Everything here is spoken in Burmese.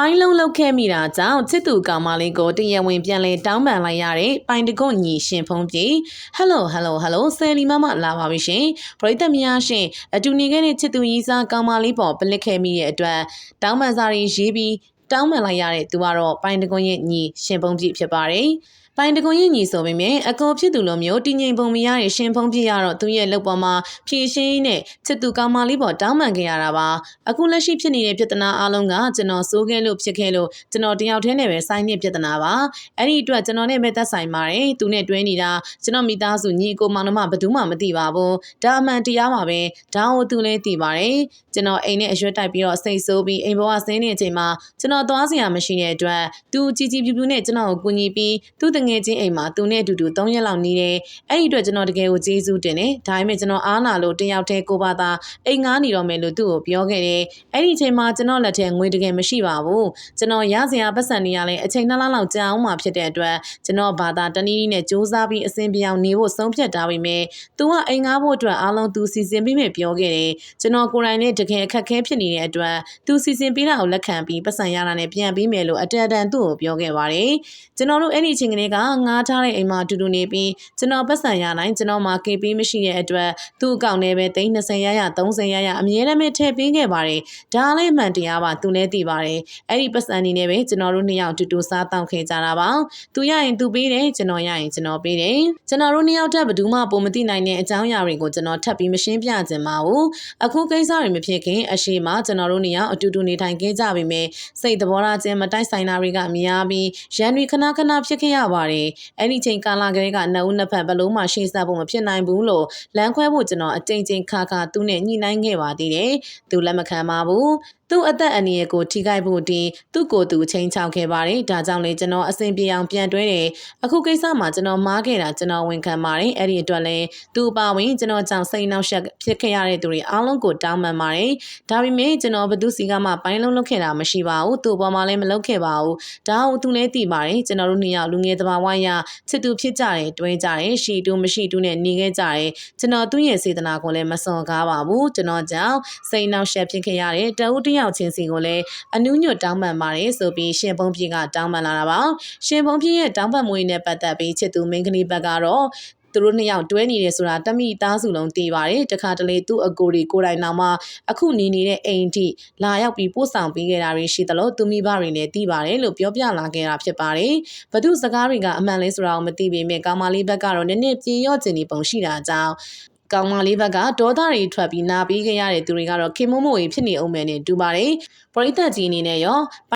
ပိုင်းလုံးလောက်ခဲ့မိတာကြောင့်ချစ်သူကောင်မလေးကိုတရားဝင်ပြန်လဲတောင်းပန်လိုက်ရတဲ့ပိုင်တကွညီရှင်ဖုံးပြေဟယ်လိုဟယ်လိုဟယ်လိုဆယ်လီမမလာပါပြီရှင်ပရိသတ်များရှင်အတူနေခဲ့တဲ့ချစ်သူရီးစားကောင်မလေးပေါ်ပလစ်ခဲ့မိတဲ့အတွက်တောင်းပန်စာတွေရေးပြီးတောင်းပန်လိုက်ရတဲ့သူကတော့ပိုင်တကွရဲ့ညီရှင်ဖုံးပြေဖြစ်ပါတယ် ပိုင်တကွန်ရဲ့ညီဆိုပေမဲ့အကောဖြစ်သူလိုမျိုးတည်ငြိမ်ပုံမရတဲ့ရှင်ဖုံးပြရတော့သူရဲ့လုပ်ပေါ်မှာဖြည့်ရှင်းနဲ့ချစ်သူကောင်မလေးပေါ်တောင်းပန်ခဲ့ရတာပါအခုလက်ရှိဖြစ်နေတဲ့ပြဿနာအလုံးကကျွန်တော်စိုးခဲ့လို့ဖြစ်ခဲ့လို့ကျွန်တော်တယောက်တည်းနဲ့ပဲဆိုင်နေပြဿနာပါအဲ့ဒီအတွက်ကျွန်တော်နဲ့ပဲသက်ဆိုင်ပါတယ်သူနဲ့တွဲနေတာကျွန်တော်မိသားစုညီကိုမောင်နှမဘယ်သူမှမသိပါဘူးဒါအမှန်တရားပါပဲဒါကိုသူလည်းသိပါတယ်ကျွန်တော်အိမ်နဲ့အရွက်တိုက်ပြီးတော့စိတ်ဆိုးပြီးအိမ်ပေါ်ကဆင်းနေတဲ့အချိန်မှာကျွန်တော်သွားစရာမရှိတဲ့အတွက်သူကြည်ကြည်ပြူပြူနဲ့ကျွန်တော်ကိုကူညီပြီးသူတငယ်ချင်းအိမ်မှာသူနဲ့အတူတူ3ရက်လောက်နေတယ်။အဲ့ဒီအတွက်ကျွန်တော်တကယ်ကိုကျေးဇူးတင်တယ်။ဒါပေမဲ့ကျွန်တော်အားနာလို့တယောက်တည်းကိုပါသာအိမ်ငားနေတော့မယ်လို့သူ့ကိုပြောခဲ့တယ်။အဲ့ဒီအချိန်မှာကျွန်တော်လက်ထဲငွေတကယ်မရှိပါဘူး။ကျွန်တော်ရစရာပတ်စံနေရလဲအချိန်နှစ်လလောက်ကြာအောင်မှဖြစ်တဲ့အတွက်ကျွန်တော်ဘာသာတနည်းနည်းနဲ့စူးစမ်းပြီးအဆင်ပြေအောင်နေဖို့ဆုံးဖြတ်ထားပေမဲ့သူကအိမ်ငားဖို့အတွက်အားလုံးသူစီစဉ်ပြီးမယ်ပြောခဲ့တယ်။ကျွန်တော်ကိုယ်တိုင်နဲ့တကယ်အခက်အခဲဖြစ်နေတဲ့အတွက်သူစီစဉ်ပေးတာကိုလက်ခံပြီးပတ်စံရတာနဲ့ပြန်ပြီးမယ်လို့အတန်တန်သူ့ကိုပြောခဲ့ပါတယ်။ကျွန်တော်တို့အဲ့ဒီအချိန်ကလေးကငားထားတဲ့အိမ်မှာအတူတူနေပြီးကျွန်တော်ပတ်စံရနိုင်ကျွန်တော်မှာ KP မရှိတဲ့အတွက်သူ့အကောင့်ထဲပဲ320ရရ30ရရအမြဲတမ်းထည့်ပေးခဲ့ပါတယ်။ဒါလည်းမှန်တရားပါသူလည်းသိပါတယ်။အဲ့ဒီပတ်စံနေနဲ့ပဲကျွန်တော်တို့နှစ်ယောက်တူတူစားတောက်ခဲ့ကြတာပါ။သူရရင်သူပေးတယ်ကျွန်တော်ရရင်ကျွန်တော်ပေးတယ်။ကျွန်တော်တို့နှစ်ယောက်တက်ဘယ်သူမှပုံမသိနိုင်တဲ့အကြောင်းအရာတွေကိုကျွန်တော်ထပ်ပြီးမရှင်းပြကြပါဘူး။အခုကိစ္စတွေမဖြစ်ခင်အရှိမကျွန်တော်တို့နှစ်ယောက်အတူတူနေထိုင်ခဲ့ကြပြီမယ်စိတ်သဘောထားချင်းမတိုက်ဆိုင်တာတွေကများပြီးရန်တွေခဏခဏဖြစ်ခဲ့ရပါတယ်။အဲ့ဒီချိန်ကာလကလေးကနှစ်ဦးနှစ်ဖက်ဘလုံးမှရှေ့ဆက်ဖို့မဖြစ်နိုင်ဘူးလို့လမ်းခွဲဖို့ကျွန်တော်အကြိမ်ကြိမ်ခါခါသူ့နဲ့ညှိနှိုင်းခဲ့ပါသေးတယ်။သူလက်မခံပါဘူး။ သူ့အသက်အန္တရာယ်ကိုထိခိုက်ဖို့တင်သူ့ကိုယ်သူချိန်ချောက်ခဲ့ပါတယ်။ဒါကြောင့်လေကျွန်တော်အဆင်ပြေအောင်ပြန်တွဲတယ်။အခုကိစ္စမှာကျွန်တော်မားခဲ့တာကျွန်တော်ဝန်ခံပါတယ်။အဲ့ဒီအတွက်လည်းသူ့အပါဝင်ကျွန်တော်ကြောင့်စိတ်နှောက်ယှက်ဖြစ်ခဲ့ရတဲ့သူတွေအားလုံးကိုတောင်းပန်ပါတယ်။ဒါပေမဲ့ကျွန်တော်ဘသူစီကမှပိုင်းလုံးလုပ်ခဲ့တာမရှိပါဘူး။သူ့ပေါ်မှာလည်းမလုပ်ခဲ့ပါဘူး။ဒါကိုသူလည်းသိပါတယ်။ကျွန်တော်တို့နှစ်ယောက်လူငယ်သဘာဝရချစ်သူဖြစ်ကြတယ်တွဲကြတယ်ရှီတူမရှိတူနဲ့နေခဲ့ကြတယ်။ကျွန်တော်သူ့ရဲ့စေတနာကိုလည်းမစွန်ကားပါဘူး။ကျွန်တော်ကြောင့်စိတ်နှောက်ယှက်ဖြစ်ခဲ့ရတဲ့တဦးတယောက်ချင်းစီကိုလည်းအနုညွတ်တောင်းပန်ပါတယ်ဆိုပြီးရှင်ဖုံးပြေကတောင်းပန်လာတာပါရှင်ဖုံးပြေရဲ့တောင်းပန်မွေးနဲ့ပတ်သက်ပြီးချစ်သူမင်းကလေးဘက်ကတော့သူတို့နှစ်ယောက်တွဲနေတယ်ဆိုတာတမိသားစုလုံးသိပါတယ်တခါတလေသူ့အကိုတွေကိုယ်တိုင်နောက်မှအခုနေနေတဲ့အိမ်ထိလာရောက်ပြီးပို့ဆောင်ပေးခဲ့တာတွေရှိသလိုသူမိဘတွေလည်းသိပါတယ်လို့ပြောပြလာခဲ့တာဖြစ်ပါတယ်ဘသူစကားတွေကအမှန်လဲဆိုတာကိုမသိပေမဲ့ကောင်မလေးဘက်ကတော့နည်းနည်းပြေရော့ကျင်နေပုံရှိတာကြောင့် ကောင်မလေးဘက်ကဒေါသတွေထွက်ပြီးနာပြီးခဲ့ရတဲ့သူတွေကတော့ခင်မမို့မို့ဖြစ်နေအောင်မယ်နဲ့တူပါတယ်ပရိသတ်ကြီးအနေနဲ့ရော